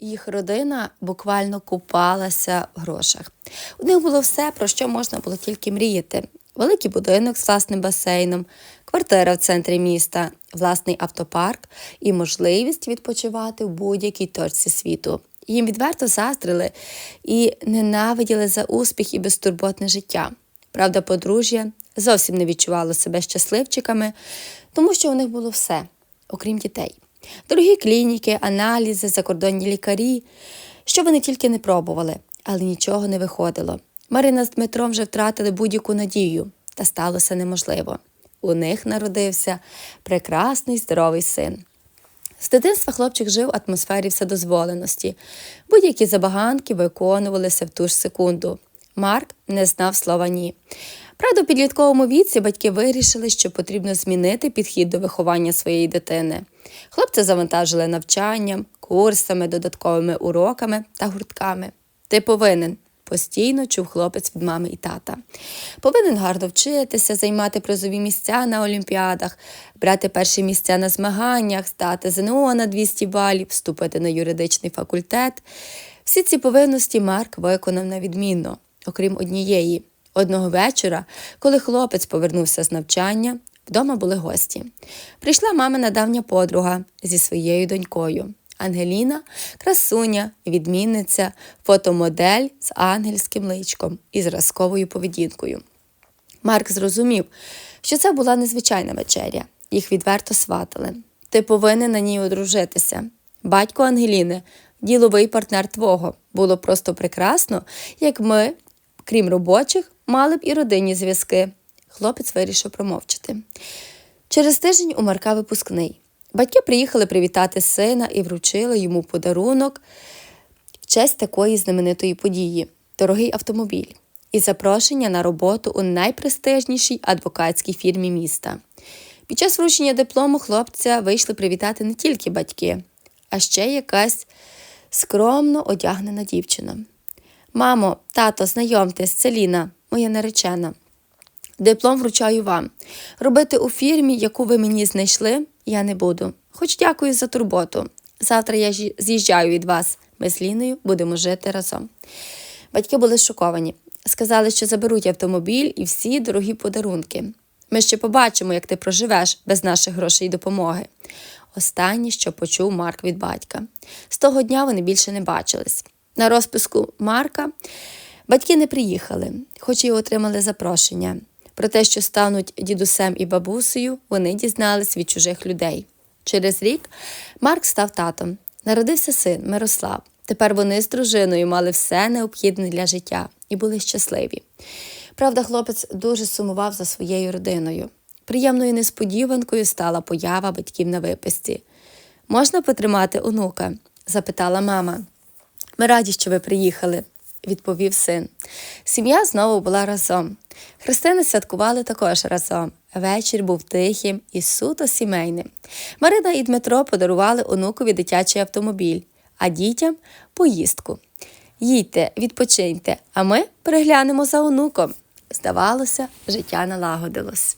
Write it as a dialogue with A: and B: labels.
A: Їх родина буквально купалася в грошах. У них було все, про що можна було тільки мріяти: великий будинок з власним басейном, квартира в центрі міста, власний автопарк і можливість відпочивати в будь-якій точці світу. Їм відверто заздрили і ненавиділи за успіх і безтурботне життя. Правда, подружжя зовсім не відчувало себе щасливчиками, тому що у них було все, окрім дітей. Дорогі клініки, аналізи, закордонні лікарі, що вони тільки не пробували, але нічого не виходило. Марина з Дмитром вже втратили будь-яку надію, та сталося неможливо. У них народився прекрасний здоровий син. З дитинства хлопчик жив в атмосфері вседозволеності. Будь-які забаганки виконувалися в ту ж секунду. Марк не знав слова ні. Правда, у підлітковому віці батьки вирішили, що потрібно змінити підхід до виховання своєї дитини. Хлопця завантажили навчанням, курсами, додатковими уроками та гуртками. Ти повинен. Постійно чув хлопець від мами і тата. Повинен гарно вчитися, займати призові місця на олімпіадах, брати перші місця на змаганнях, здати ЗНО на 200 балів, вступити на юридичний факультет. Всі ці повинності Марк виконав на відмінно, окрім однієї. Одного вечора, коли хлопець повернувся з навчання, вдома були гості. Прийшла мамина давня подруга зі своєю донькою. Ангеліна красуня, відмінниця, фотомодель з ангельським личком і зразковою поведінкою. Марк зрозумів, що це була незвичайна вечеря, їх відверто сватали. Ти повинен на ній одружитися. Батько Ангеліни, діловий партнер твого. Було просто прекрасно, як ми, крім робочих, мали б і родинні зв'язки. Хлопець вирішив промовчати. Через тиждень у Марка випускний. Батьки приїхали привітати сина і вручили йому подарунок в честь такої знаменитої події дорогий автомобіль і запрошення на роботу у найпрестижнішій адвокатській фірмі міста. Під час вручення диплому хлопця вийшли привітати не тільки батьки, а ще якась скромно одягнена дівчина. Мамо, тато, знайомтесь, це Ліна, моя наречена. Диплом вручаю вам. Робити у фірмі, яку ви мені знайшли, я не буду. Хоч дякую за турботу. Завтра я з'їжджаю від вас. Ми з Ліною будемо жити разом. Батьки були шоковані. Сказали, що заберуть автомобіль і всі дорогі подарунки. Ми ще побачимо, як ти проживеш без наших грошей і допомоги. Останнє, що почув Марк від батька. З того дня вони більше не бачились. На розписку Марка батьки не приїхали, хоч і отримали запрошення. Про те, що стануть дідусем і бабусею, вони дізнались від чужих людей. Через рік Марк став татом. Народився син Мирослав. Тепер вони з дружиною мали все необхідне для життя і були щасливі. Правда, хлопець дуже сумував за своєю родиною. Приємною несподіванкою стала поява батьків на виписці. Можна потримати онука? запитала мама. Ми раді, що ви приїхали, відповів син. Сім'я знову була разом. Христини святкували також разом. Вечір був тихим і суто сімейним. Марина і Дмитро подарували онукові дитячий автомобіль, а дітям поїздку. Їдьте, відпочиньте, а ми переглянемо за онуком. Здавалося, життя налагодилось.